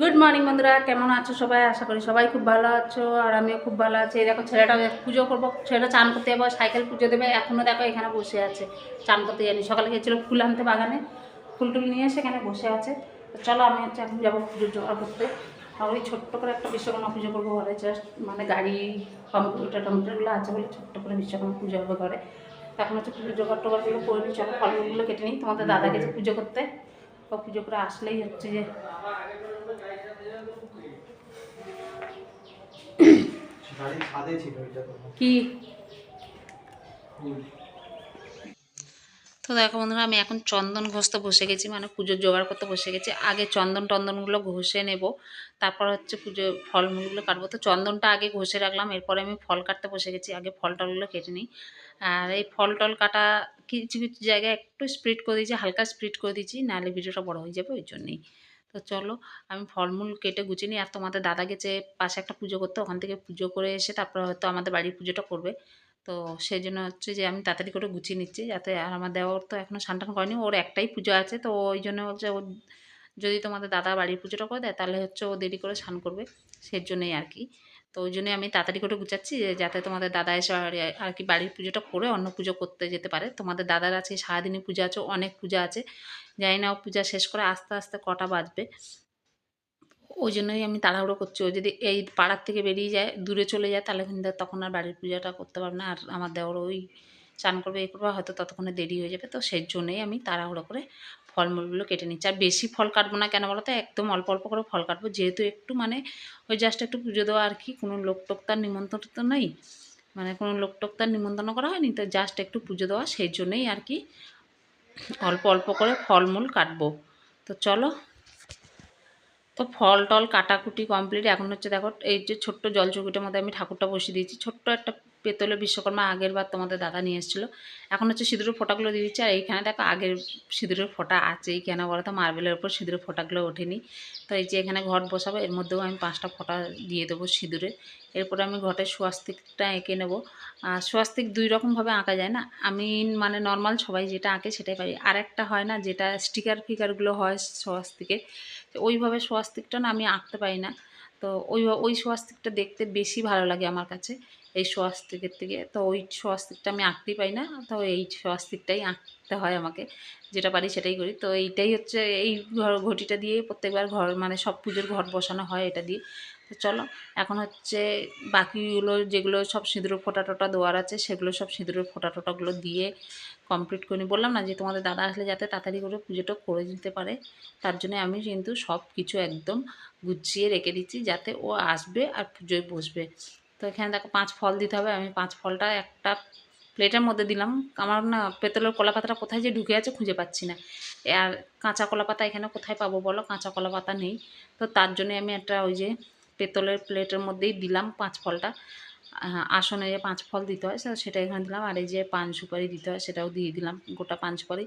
Good morning বন্ধুরা। কেমন আছো সবাই? আশা করি সবাই খুব ভালো আছো, আর আমিও খুব ভালো আছি। দেখো, ছেলেটা পুজো করব। ছেলেটা চান করতে যাব, সাইকেল পুজো দেবে। এখনও দেখো, এখানে বসে আছে। চান করতে জানি সকালে গিয়েছিল ফুল আনতে বাগানে। ফুল টুল নিয়ে এসে এখানে বসে আছে। চলো, আমি হচ্ছে এখন যাব পুজো জোগাড় করতে। আর ওই ছোট্ট করে একটা বিশ্বকর্মা পুজো করব ঘরে। জাস্ট মানে গাড়ি, কম্পিউটার টম্পিউটারগুলো আছে বলে ছোট্ট করে বিশ্বকর্মা পুজো হবে ঘরে। এখন হচ্ছে পুজো জোগাড় টোগাড়গুলো করে নিই। ফলগুলো কেটে নিই। তোমাদের দাদা গেছে পুজো করতে। পুজো করে আসলেই হচ্ছে যে বাড়ির ছাদে ছিল এটা তো কি? তো দেখো বন্ধুরা আমি এখন চন্দন ঘষতে বসে গেছি মানে পুজোর জোগাড় করতে বসে গেছি। আগে চন্দন টন্দনগুলো ঘষে নেব তারপর হচ্ছে পুজো ফলমূলগুলো কাটবো। তো চন্দনটা আগে ঘষে রাখলাম এরপরে আমি ফল কাটতে বসে গেছি আগে ফল টলগুলো কেটে নিই। আর এই ফল টল কাটা কিছু কিছু জায়গায় একটু স্প্রিড করে দিয়েছি হালকা স্প্রিড করে দিয়েছি নাহলে ভিডিওটা বড় হয়ে যাবে ওই জন্যই। তো চলো আমি ফলমূল কেটে গুছিয়ে নিই। আর তোমাদের দাদা গেছে পাশে একটা পুজো করতে ওখান থেকে পুজো করে এসে তারপর হয়তো আমাদের বাড়ির পুজোটা করবে। তো সেই জন্য হচ্ছে যে আমি তাড়াতাড়ি করে গুছিয়ে নিচ্ছি যাতে আর আমার দেওয়ার তো এখনও সানটান করেনি, ওর একটাই পুজো আছে। তো ওই জন্য হচ্ছে ও যদি তোমাদের দাদা বাড়ির পুজোটা করে দেয়, তাহলে হচ্ছে ও দেরি করে স্নান করবে। সেই জন্যই আর কি। তো ওই জন্যই আমি তাড়াতাড়ি করে গুছাচ্ছি যে যাতে তোমাদের দাদা এসে আর কি বাড়ির পুজোটা করে অন্য পুজো করতে যেতে পারে। তোমাদের দাদার আছে সারাদিনই পূজা আছে, অনেক পূজা আছে। জানি না পূজা শেষ করে আস্তে আস্তে কটা বাজবে। ওই জন্যই আমি তাড়াহুড়ো করছি। ও যদি এই পাড়ার থেকে বেরিয়ে যায়, দূরে চলে যায়, তাহলে কিন্তু তখন আর বাড়ির পূজাটা করতে পারবে না। আর আমার দেওয়ার ওই চান করবে এই করবে, হয়তো ততক্ষণে দেরি হয়ে যাবে। তো সেই জন্যই আমি তাড়াহুড়ো করে ফলমূলগুলো কেটে নিচ্ছি। আর বেশি ফল কাটবো না কেন বলো তো একদম অল্প অল্প করে ফল কাটবো। যেহেতু একটু মানে ওই জাস্ট একটু পুজো দেওয়া আর কি, কোনো লোক টোক তার নিমন্ত্রণ তো নেই। মানে কোনো লোক টোক তার নিমন্ত্রণ করা হয়নি। তো জাস্ট একটু পুজো দেওয়া, সেই জন্যই আর কি অল্প অল্প করে ফলমূল কাটবো। তো চলো। তো ফল টল কাটাকুটি কমপ্লিট। এখন হচ্ছে দেখো, এই যে ছোট্ট জলচৌকিটার মধ্যে আমি ঠাকুরটা বসিয়ে দিয়েছি। ছোট্ট একটা পেতলের বিশ্বকর্মা আগের বার তোমাদের দাদা নিয়ে এসেছিল। এখন হচ্ছে সিঁদুরের ফোঁটাগুলো দিয়ে দিচ্ছি, আর এইখানে দেখো আগের সিঁদুরের ফোঁটা আছেই কেন বলো তো? মার্বেলের উপর সিঁদুরের ফোঁটাগুলো ওঠেনি। তো এই যে এখানে ঘট বসাবো, এর মধ্যেও আমি পাঁচটা ফোঁটা দিয়ে দেবো সিঁদুরে। এরপরে আমি ঘটের সোয়াস্তিকটা এঁকে নেব। আর সোয়াস্তিক দুই রকমভাবে আঁকা যায় না। আমি মানে নর্মাল সবাই যেটা আঁকে সেটাই পারি আর একটা হয় না যেটা স্টিকার ফিকারগুলো হয় সোয়াস্তিকে ওইভাবে সোয়াস্তিকটা না আমি আঁকতে পারি না। তো ওই ওই সোয়াস্তিকটা দেখতে বেশি ভালো লাগে আমার কাছে। এই সোয়াস্তিকের থেকে তো ওই সোয়াস্তিকটা আমি আঁকতেই পাই না। তো এই সোয়াস্তিকটাই আঁকতে হয় আমাকে। যেটা পারি সেটাই করি। তো এইটাই হচ্ছে এই ঘর ঘটিটা দিয়ে প্রত্যেকবার ঘর মানে সব পুজোর ঘর বসানো হয় এটা দিয়ে। তো চলো, এখন হচ্ছে বাকিগুলো যেগুলো সব সিঁদুরের ফোঁটা টোটা দেওয়ার আছে, সেগুলো সব সিঁদুরের ফোঁটা টোটাগুলো দিয়ে কমপ্লিট করে বললাম না যে তোমাদের দাদা আসলে যাতে তাড়াতাড়ি করে পুজোটা করে দিতে পারে, তার জন্য আমি কিন্তু সব কিছু একদম গুছিয়ে রেখে দিচ্ছি যাতে ও আসবে আর পুজোয় বসবে। তো এখানে দেখো পাঁচ ফল দিতে হবে। আমি পাঁচ ফলটা একটা প্লেটের মধ্যে দিলাম। আমার না পেতলের কলা পাতাটা কোথায় যে ঢুকে আছে খুঁজে পাচ্ছি না। আর কাঁচা কলা পাতা এখানে কোথায় পাবো বলো? কাঁচা কলা পাতা নেই। তো তার জন্য আমি একটা ওই যে পেতলের প্লেটের মধ্যেই দিলাম পাঁচ ফলটা। আসনে যে পাঁচ ফল দিতে হয় সেটা এখানে দিলাম। আর এই যে পান সুপারি দিতে হয়, সেটাও দিয়ে দিলাম। গোটা পান সুপারি।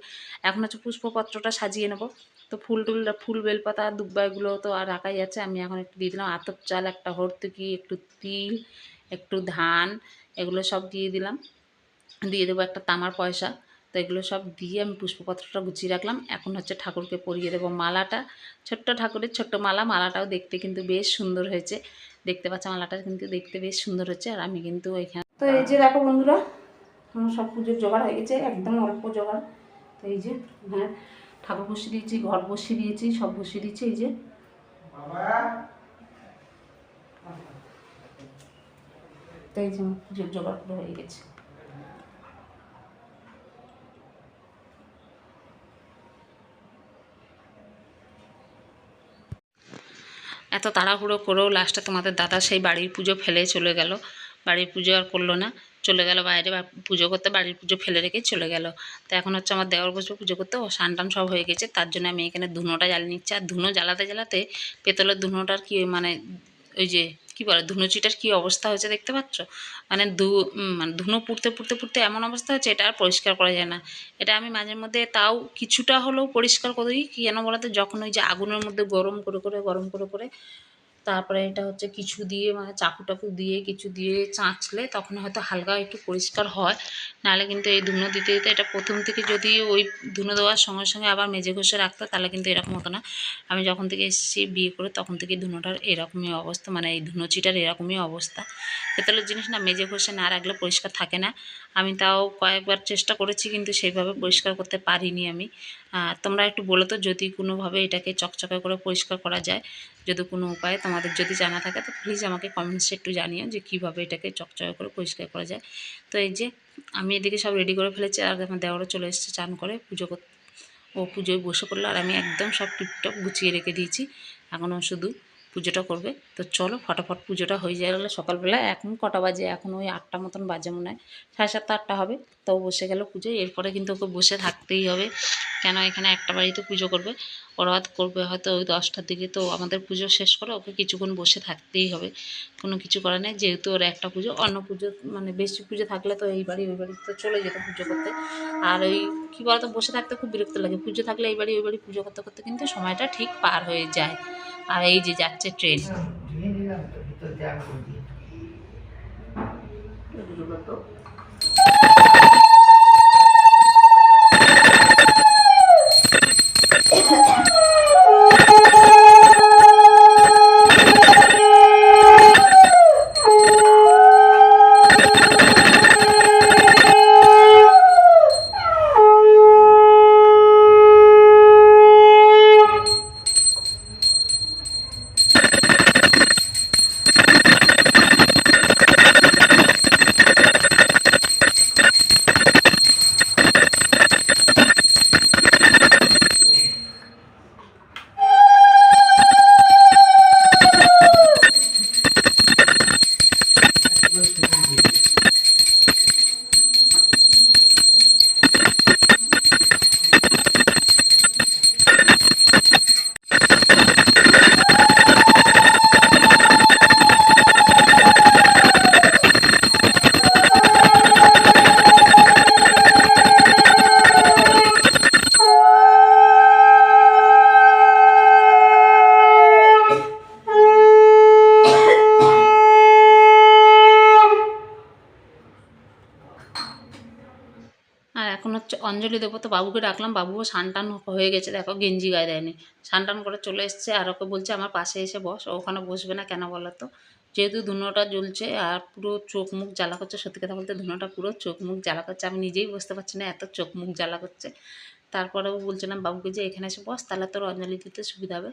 এখন হচ্ছে পুষ্পপত্রটা সাজিয়ে নেব। তো ফুল টুল, ফুল বেলপাতা দুব্বা এগুলো তো আর রাখাই যাচ্ছে। আমি এখন একটু দিয়ে দিলাম আতপ চাল, একটা হর্তুকি, একটু তিল, একটু ধান, এগুলো সব দিয়ে দিলাম। দিয়ে দেবো একটা তামার পয়সা। তো এগুলো সব দিয়ে আমি পুষ্পপত্রটা গুছিয়ে রাখলাম। এখন হচ্ছে ঠাকুরকে পরিয়ে দেবো মালাটা। ছোট্ট ঠাকুরের ছোট্ট মালা, মালাটাও দেখতে কিন্তু বেশ সুন্দর হয়েছে। দেখতে পাচ্ছ, মালাটা কিন্তু দেখতে বেশ সুন্দর হচ্ছে। আর আমি কিন্তু ওইখানে তো এই যে দেখো বন্ধুরা, আমার সব পুজোর জোগাড় হয়ে গেছে, একদম অল্প জোগাড়। তো এই যে হ্যাঁ। ঠাকুর বসিয়ে দিয়েছি ঘর বসিয়ে দিয়েছি সব বসিয়ে দিয়েছি এই যে। বাবা। তো এই যে জোগাড় পুরো হয়ে গেছে। এত তাড়াহুড়ো করেও লাস্টে তোমাদের দাদা সেই বাড়ির পুজো ফেলে চলে গেল। বাড়ির পুজো আর করল না। চলে গেল বাইরে পুজো করতে, বাড়ির পুজো ফেলে রেখে চলে গেল। তো এখন হচ্ছে আমার দেওয়ার বসবে পুজো করতে। ও সান টান সব হয়ে গেছে। তার জন্য আমি এখানে ধুনোটা জ্বালিয়ে নিচ্ছি। আর ধুনো জ্বালাতে জ্বালাতে পেতলের ধুনোটার কি মানে ওই যে কি বলে ধুনুচিটার কি অবস্থা হয়েছে দেখতে পাচ্ছ? মানে ধু মানে ধুনো পুড়তে পুড়তে পুড়তে এমন অবস্থা হচ্ছে এটা আর পরিষ্কার করা যায় না। এটা আমি মাঝে মধ্যে তাও কিছুটা হলেও পরিষ্কার করি কেন বলতে, যখন ওই যে আগুনের মধ্যে গরম করে করে, গরম করে করে তারপরে এটা হচ্ছে কিছু দিয়ে মানে চাকু টাকু দিয়ে কিছু দিয়ে চাঁচলে তখন হয়তো হালকা একটু পরিষ্কার হয়। নাহলে কিন্তু এই ধুনো দিতে দিতে এটা প্রথম থেকে যদি ওই ধুনো দেওয়ার সঙ্গে সঙ্গে আবার মেজে ঘষে রাখতো, তাহলে কিন্তু এরকম হতো না। আমি যখন থেকে এসেছি বিয়ে করে তখন থেকে ধুনোটার এরকমই অবস্থা মানে এই ধুনোচিটার এরকমই অবস্থা। পেতলের জিনিস না মেজে ঘষে না রাখলে পরিষ্কার থাকে না। আমি তাও কয়েকবার চেষ্টা করেছি কিন্তু সেইভাবে পরিষ্কার করতে পারিনি আমি। তোমরা একটু বলো তো যদি কোনোভাবে এটাকে চকচকে করে পরিষ্কার করা যায়, যদি কোনো উপায় তোমাদের যদি জানা থাকে, তো প্লিজ আমাকে কমেন্টসে একটু জানিও যে কীভাবে এটাকে চকচকে করে পরিষ্কার করা যায়। তো এই যে আমি এদিকে সব রেডি করে ফেলেছি আর আমার দেওয়ারও চলে এসেছে চান করে, পুজো ও পুজোয় বসে পড়ল আর আমি একদম সব টিপটপ গুছিয়ে রেখে দিয়েছি। এখনও শুধু পুজোটা করবে। তো চলো ফটাফট পুজোটা হয়ে যায় গেলো সকালবেলা এখন কটা বাজে? এখন ওই আটটা মতন বাজে মনে হয়। সাড়ে সাতটা, আটটা হবে। তো বসে গেল পুজোয় এরপরে কিন্তু ওকে বসে থাকতেই হবে। কেন এখানে একটা বাড়িতে পুজো করবে। ওরা করবে হয়তো ওই দশটার দিকে। তো আমাদের পুজো শেষ করে ওকে কিছুক্ষণ বসে থাকতেই হবে। কোনো কিছু করার নেই। যেহেতু ওর একটা পুজো, অন্য পুজো মানে বেশি পুজো থাকলে তো এই বাড়ি, ওই বাড়ি তো চলে যেত পুজো করতে। আর ওই কী বলতো, বসে থাকতে খুব বিরক্ত লাগে। পুজো থাকলে এই বাড়ি, ওই বাড়ি পুজো করতে করতে কিন্তু সময়টা ঠিক পার হয়ে যায়। আর এই যে যাচ্ছে ট্রেন। ধুয়ে নিলাম তো। অঞ্জলি দেবো তো বাবুকে ডাকলাম, বাবুও সানটান হয়ে গেছে। দেখো, গেঞ্জি গায়ে দেয়নি। সানটান করে চলে এসছে আর ওকে বলছে, আমার পাশে এসে বস ওখানে বসবে না কেন বলো তো? যেহেতু ধুনোটা জ্বলছে আর পুরো চোখ মুখ জ্বালা করছে, সত্যি কথা বলতে ধুনোটা পুরো চোখ মুখ জ্বালা করছে। আমি নিজেই বুঝতে পারছি না এত চোখ মুখ জ্বালা করছে। তারপরেও বলছিলাম, বাবুকে যে এখানে এসে বস, তাহলে তোর অঞ্জলি দিতে সুবিধা হবে।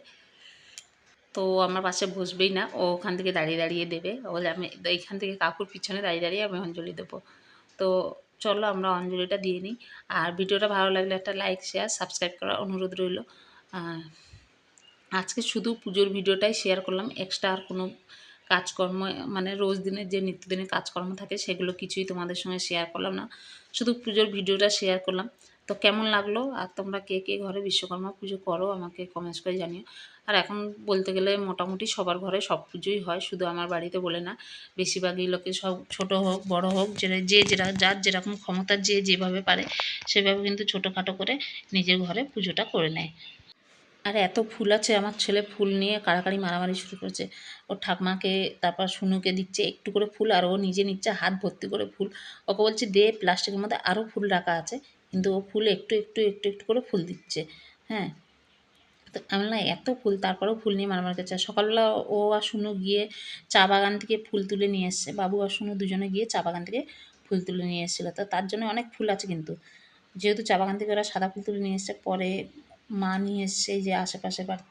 তো আমার পাশে বসবেই না, ও ওখান থেকে দাঁড়িয়ে দাঁড়িয়ে দেবে। ও আমি এখান থেকে কাকুর পিছনে দাঁড়িয়ে দাঁড়িয়ে আমি অঞ্জলি দেবো। তো চলো আমরা অঞ্জলিটা দিয়ে নিই। আর ভিডিওটা ভালো লাগলে একটা লাইক শেয়ার সাবস্ক্রাইব করার অনুরোধ রইল। আজকে শুধু পুজোর ভিডিওটাই শেয়ার করলাম। এক্সট্রা আর কোনো কাজকর্ম মানে রোজ দিনের যে নিত্যদিনের কাজকর্ম থাকে সেগুলো কিছুই তোমাদের সঙ্গে শেয়ার করলাম না। শুধু পুজোর ভিডিওটা শেয়ার করলাম। তো কেমন লাগল? আর তোমরা কে কে ঘরে বিশ্বকর্মা পুজো করো আমাকে কমেন্টস করে জানিও। আর এখন বলতে গেলে মোটামুটি সবার ঘরে সব পুজোই হয়, শুধু আমার বাড়িতে বলে না। বেশিরভাগই লোকে সব ছোট হোক, বড় হোক, যে যে, যেরা, যার যেরকম ক্ষমতা, যে, যেভাবে পারে, সেভাবে কিন্তু ছোটোখাটো করে নিজের ঘরে পুজোটা করে নেয়। আর এত ফুল আছে, আমার ছেলে ফুল নিয়ে কাড়াকাড়ি মারামারি শুরু করেছে। ওর ঠাকমাকে, তারপর শুনুকে দিচ্ছে একটু করে ফুল, আর ও নিজে নিচ্ছে হাত ভর্তি করে ফুল। ওকে বলছি, দে, প্লাস্টিকের মধ্যে আরও ফুল রাখা আছে। কিন্তু ও ফুল একটু একটু একটু একটু করে ফুল দিচ্ছে। হ্যাঁ? তো আমি না এত ফুল, তারপরেও ফুল নিয়ে মারামারি করছে আর সকালবেলা ও আর শুনু গিয়ে চা বাগান থেকে ফুল তুলে নিয়ে এসছে। বাবু আর শুনু দুজনে গিয়ে চা বাগান থেকে ফুল তুলে নিয়ে এসেছিল। তো তার জন্য অনেক ফুল আছে কিন্তু। যেহেতু চা বাগান থেকে ওরা সাদা ফুল তুলে নিয়ে এসছে, পরে মা নিয়ে এসছে যে আশেপাশে বাড়ি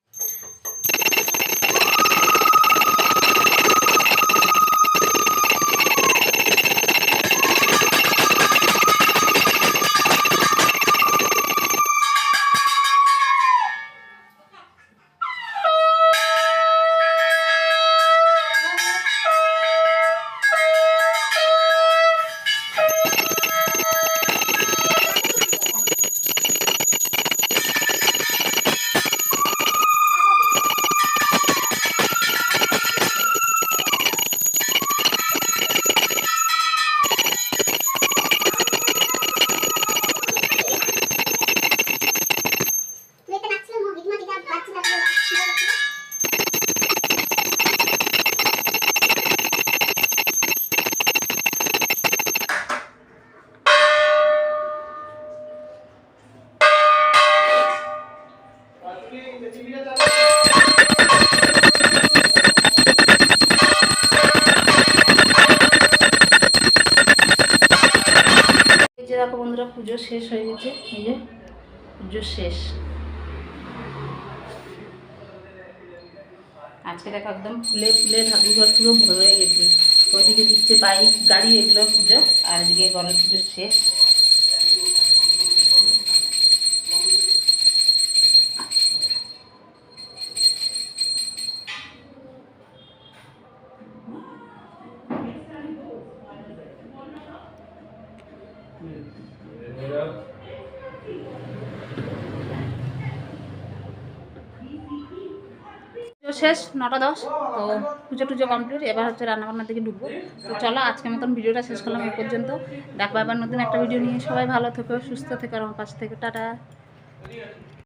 দেখো বন্ধুরা, পুজো শেষ হয়ে গেছে। এই যে পুজো শেষ। আজকে দেখো একদম ফুলে ফুলে ঠাকুরঘর পুরো ভরে গেছে। ওইদিকে দিচ্ছে বাইক, গাড়ি, এগুলো পুজো। আর এদিকে গণেশ পুজো শেষ। শেষ, নটা দশ, তো পুজো টুজো কমপ্লিট এবার হচ্ছে রান্নাবান্নার দিকে ঢুকবো। তো চলো, আজকের মতন ভিডিওটা শেষ করলাম এই পর্যন্ত। দেখব আবার নতুন একটা ভিডিও নিয়ে। সবাই ভালো থেকো, সুস্থ থেকো আর আমার কাছ থেকে। টাটা।